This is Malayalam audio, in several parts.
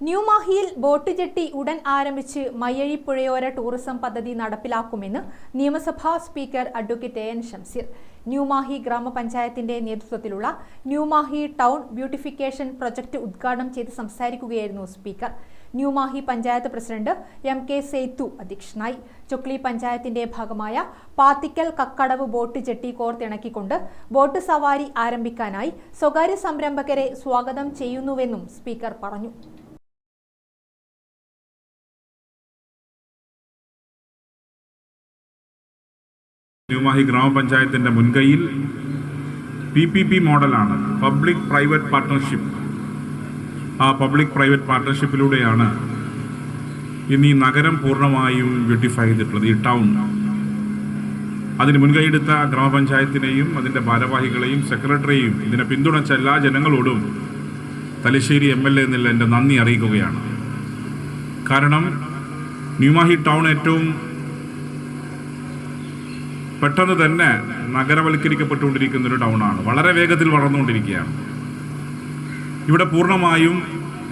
ന്യൂമാഹിയിൽ ബോട്ട് ജെട്ടി ഉടൻ ആരംഭിച്ച് മയ്യഴി പുഴയോര ടൂറിസം പദ്ധതി നടപ്പിലാക്കുമെന്ന് നിയമസഭാ speaker advocate N Shamseer New Mahe ഗ്രാമപഞ്ചായത്തിന്റെ നേതൃത്വത്തിലുള്ള ന്യൂമാഹി ടൗൺ ബ്യൂട്ടിഫിക്കേഷൻ പ്രൊജക്ട് ഉദ്ഘാടനം ചെയ്ത് സംസാരിക്കുകയായിരുന്നു speaker. New Mahe panchayat president M K Sethu അധ്യക്ഷനായി. ചൊക്ലി പഞ്ചായത്തിന്റെ ഭാഗമായ പാത്തിക്കൽ കക്കടവ് ബോട്ട് ജെട്ടി കോർത്തിണക്കിക്കൊണ്ട് ബോട്ട് സവാരി ആരംഭിക്കാനായി സ്വകാര്യ സംരംഭകരെ സ്വാഗതം ചെയ്യുന്നുവെന്നും സ്പീക്കർ പറഞ്ഞു. ന്യൂമാഹി ഗ്രാമപഞ്ചായത്തിന്റെ മുൻകൈയിൽ പി പി പി മോഡലാണ് പബ്ലിക് പ്രൈവറ്റ് പാർട്ട്ണർഷിപ്പ്. ആ പബ്ലിക് പ്രൈവറ്റ് പാർട്ട്ണർഷിപ്പിലൂടെയാണ് ഇന്ന് ഈ നഗരം പൂർണമായും ബ്യൂട്ടിഫൈ ചെയ്തിട്ടുള്ളത് ഈ ടൗൺ. അതിന് മുൻകൈയെടുത്ത ഗ്രാമപഞ്ചായത്തിനെയും അതിന്റെ ഭാരവാഹികളെയും സെക്രട്ടറിയെയും ഇതിനെ പിന്തുണച്ച എല്ലാ ജനങ്ങളോടും തലശ്ശേരി എം എൽ എ എന്നുള്ള എന്റെ നന്ദി അറിയിക്കുകയാണ്. കാരണം ന്യൂമാഹി ടൗൺ ഏറ്റവും പെട്ടെന്ന് തന്നെ നഗരവൽക്കരിക്കപ്പെട്ടുകൊണ്ടിരിക്കുന്ന ഒരു ടൗണാണ്. വളരെ വേഗത്തിൽ വളർന്നുകൊണ്ടിരിക്കുകയാണ്. ഇവിടെ പൂർണമായും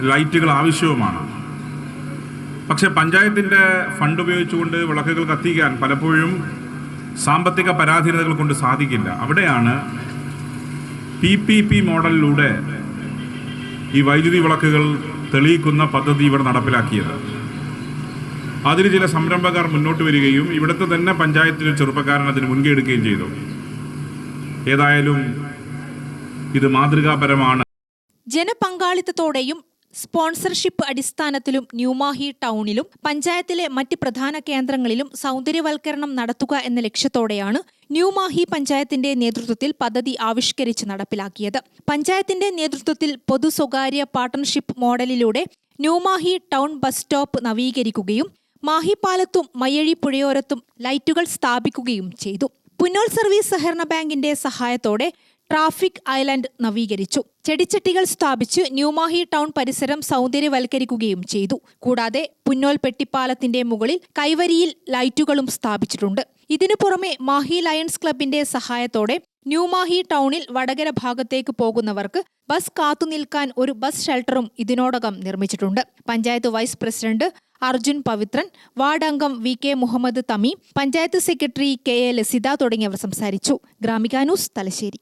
ലൈറ്റുകൾ ആവശ്യവുമാണ്. പക്ഷേ പഞ്ചായത്തിന്റെ ഫണ്ട് ഉപയോഗിച്ചുകൊണ്ട് വിളക്കുകൾ കത്തിക്കാൻ പലപ്പോഴും സാമ്പത്തിക പരാധീനതകൾ കൊണ്ട് സാധിക്കില്ല. അവിടെയാണ് പി പി പി മോഡലിലൂടെ ഈ വൈദ്യുതി വിളക്കുകൾ തെളിയിക്കുന്ന പദ്ധതി ഇവിടെ നടപ്പിലാക്കിയത്. അതിന് ചില സംരംഭകർ മുന്നോട്ട് വരികയും ഇവിടുത്തെ തന്നെ പഞ്ചായത്തിലെ ചെറുപ്പക്കാരൻ അതിന് മുൻകൈ എടുക്കുകയും ചെയ്തു. ഏതായാലും ഇത് മാതൃകാപരമാണ്. ജനപങ്കാളിത്തത്തോടെയും സ്പോൺസർഷിപ്പ് അടിസ്ഥാനത്തിലും ന്യൂമാഹി ടൗണിലും പഞ്ചായത്തിലെ മറ്റ് പ്രധാന കേന്ദ്രങ്ങളിലും സൗന്ദര്യവൽക്കരണം നടത്തുക എന്ന ലക്ഷ്യത്തോടെയാണ് ന്യൂമാഹി പഞ്ചായത്തിന്റെ നേതൃത്വത്തിൽ പദ്ധതി ആവിഷ്കരിച്ച് നടപ്പിലാക്കിയത്. പഞ്ചായത്തിന്റെ നേതൃത്വത്തിൽ പൊതു സ്വകാര്യ പാർട്ണർഷിപ്പ് മോഡലിലൂടെ ന്യൂമാഹി ടൗൺ ബസ് സ്റ്റോപ്പ് നവീകരിക്കുകയും മാഹിപ്പാലത്തും മയ്യഴി പുഴയോരത്തും ലൈറ്റുകൾ സ്ഥാപിക്കുകയും ചെയ്തു. പുന്നോൾ സർവീസ് സഹകരണ ബാങ്കിന്റെ സഹായത്തോടെ ട്രാഫിക് ഐലൻഡ് നവീകരിച്ചു. ചെടിച്ചട്ടികൾ സ്ഥാപിച്ച് ന്യൂമാഹി ടൗൺ പരിസരം സൗന്ദര്യവൽക്കരിക്കുകയും ചെയ്തു. കൂടാതെ പുന്നോൽ പെട്ടിപ്പാലത്തിന്റെ മുകളിൽ കൈവരിയിൽ ലൈറ്റുകളും സ്ഥാപിച്ചിട്ടുണ്ട്. ഇതിനു പുറമെ മാഹി ലയൺസ് ക്ലബിന്റെ സഹായത്തോടെ ന്യൂമാഹി ടൗണിൽ വടകര ഭാഗത്തേക്ക് പോകുന്നവർക്ക് ബസ് കാത്തുനിൽക്കാൻ ഒരു ബസ് ഷെൽട്ടറും ഇതിനോടകം നിർമ്മിച്ചിട്ടുണ്ട്. Panchayat vice president Arjun Pavithran ward അംഗം V K Muhammad Thameem panchayat secretary K A Lasitha തുടങ്ങിയവർ സംസാരിച്ചു. ഗ്രാമിക ന്യൂസ് തലശ്ശേരി.